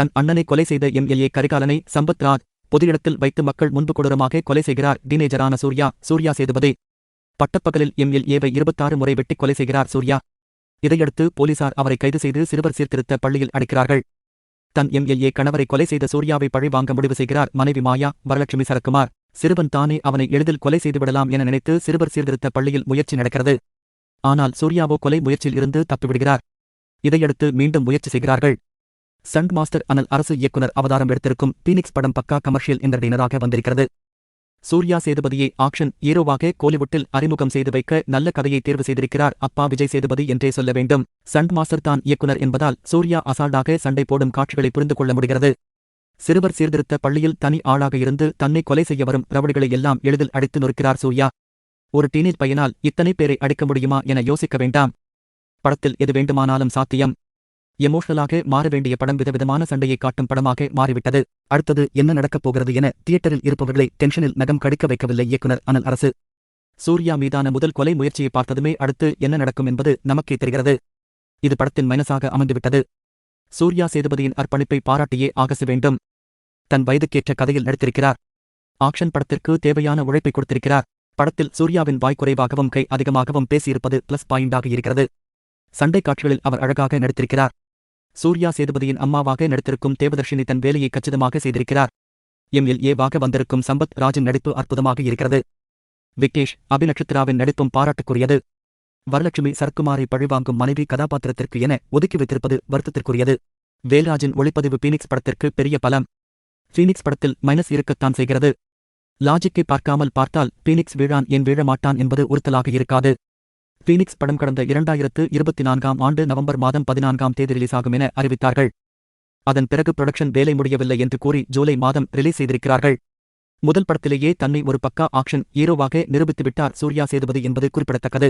தன் அண்ணனை கொலை செய்த எம்எல்ஏ கரிகாலனை சம்பத் ராஜ் பொது இடத்தில் வைத்து மக்கள் முன்பு கொடூரமாக கொலை செய்கிறார். டீனேஜரான சூர்யா சூர்யா சேதுபதி. பட்டப்பகலில் எம்எல்ஏவை இருபத்தாறு முறை வெட்டி கொலை செய்கிறார் சூர்யா. இதையடுத்து போலீசார் அவரை கைது செய்து சிறுவர் சீர்திருத்த பள்ளியில் அடைக்கிறார்கள். தன் எம்எல்ஏ கணவரை கொலை செய்த சூர்யாவை பழி வாங்க முடிவு செய்கிறார். மனைவி மாயா வரலட்சுமி சரக்குமார் சிறுவன் தானே அவனை எளிதில் கொலை செய்துவிடலாம் என நினைத்து சிறுவர் சீர்திருத்த பள்ளியில் முயற்சி நடக்கிறது. ஆனால் சூர்யாவோ கொலை முயற்சியில் இருந்து தப்பிவிடுகிறார். இதையடுத்து மீண்டும் முயற்சி செய்கிறார்கள். சண்ட் மாஸ்டர் அனல் அரசு இயக்குனர் அவதாரம் எடுத்திருக்கும் பீனிக்ஸ் படம் பக்கா கமர்ஷியல் என்டர்டெய்னராக வந்திருக்கிறது. சூர்யா சேதுபதியை ஆக்ஷன் ஹீரோவாக கோலிவுட்டில் அறிமுகம் செய்து வைக்க நல்ல கதையை தேர்வு செய்திருக்கிறார் அப்பா விஜய் சேதுபதி என்றே சொல்ல வேண்டும். சண்ட் மாஸ்டர் தான் இயக்குனர் என்பதால் சூர்யா அசால்டாக சண்டை போடும் காட்சிகளை புரிந்து கொள்ள முடிகிறது. சிறுவர் சீர்திருத்த பள்ளியில் தனி ஆளாக இருந்து தன்னை கொலை செய்ய வரும் ரவடிகளை எல்லாம் எளிதில் அடித்து நொறுக்கிறார் சூர்யா. ஒரு டீனேஜ் பையனால் இத்தனை பேரை அடிக்க முடியுமா என யோசிக்க வேண்டாம். படத்தில் எது வேண்டுமானாலும் சாத்தியம். எமோஷனலாக மாற வேண்டிய படம் விதவிதமான சண்டையை காட்டும் படமாக மாறிவிட்டது. அடுத்தது என்ன நடக்கப் போகிறது என தியேட்டரில் இருப்பவர்களை டென்ஷனில் நகம் கடிக்க வைக்கவில்லை இயக்குனர் அனல் அரசு. சூர்யா மீதான முதல் கொலை முயற்சியை பார்த்ததுமே அடுத்து என்ன நடக்கும் என்பது நமக்கே தெரிகிறது. இது படத்தின் மைனஸாக அமைந்துவிட்டது. சூர்யா சேதுபதியின் அர்ப்பணிப்பை பாராட்டியே ஆகச வேண்டும். தன் வயதுக்கேற்ற கதையில் நடித்திருக்கிறார். ஆக்ஷன் படத்திற்கு தேவையான உழைப்பை கொடுத்திருக்கிறார். படத்தில் சூர்யாவின் வாய் குறைவாகவும் கை அதிகமாகவும் பேசியிருப்பது பிளஸ் பாயிண்டாக இருக்கிறது. சண்டை காட்சிகளில் அவர் அழகாக நடித்திருக்கிறார். சூர்யா சேதுபதியின் அம்மாவாக நடித்திருக்கும் தேவதர்ஷினி தன் வேலையை கச்சிதமாக செய்திருக்கிறார். எம்எல் ஏவாக வந்திருக்கும் சம்பத் ராஜின் நடிப்பு அற்புதமாக இருக்கிறது. விக்னேஷ் அபிநட்சத்திராவின் நடிப்பும் பாராட்டுக்குரியது. வரலட்சுமி சரக்குமாரை பழிவாங்கும் மனைவி கதாபாத்திரத்திற்கு என ஒதுக்கி வைத்திருப்பது வருத்தத்திற்குரியது. வேல்ராஜின் ஒளிப்பதிவு பீனிக்ஸ் படத்திற்கு பெரிய பலம். பீனிக்ஸ் படத்தில் மைனஸ் இருக்கத்தான் செய்கிறது. லாஜிக்கை பார்க்காமல் பார்த்தால் பீனிக்ஸ் வீழான் என் வீழமாட்டான் என்பது உறுத்தலாக இருக்காது. பீனிக்ஸ் படம் கடந்த இரண்டாயிரத்து இருபத்தி நான்காம் ஆண்டு நவம்பர் மாதம் பதினான்காம் தேதி ரிலீஸ் ஆகும் என அறிவித்தார்கள். அதன் பிறகு புரொடக்ஷன் வேலை முடியவில்லை என்று கூறி ஜூலை மாதம் ரிலீஸ் செய்திருக்கிறார்கள். முதல் படத்திலேயே தன்னை ஒரு பக்கா ஆக்ஷன் ஹீரோவாக நிரூபித்துவிட்டார் சூர்யா சேதுபதி என்பது குறிப்பிடத்தக்கது.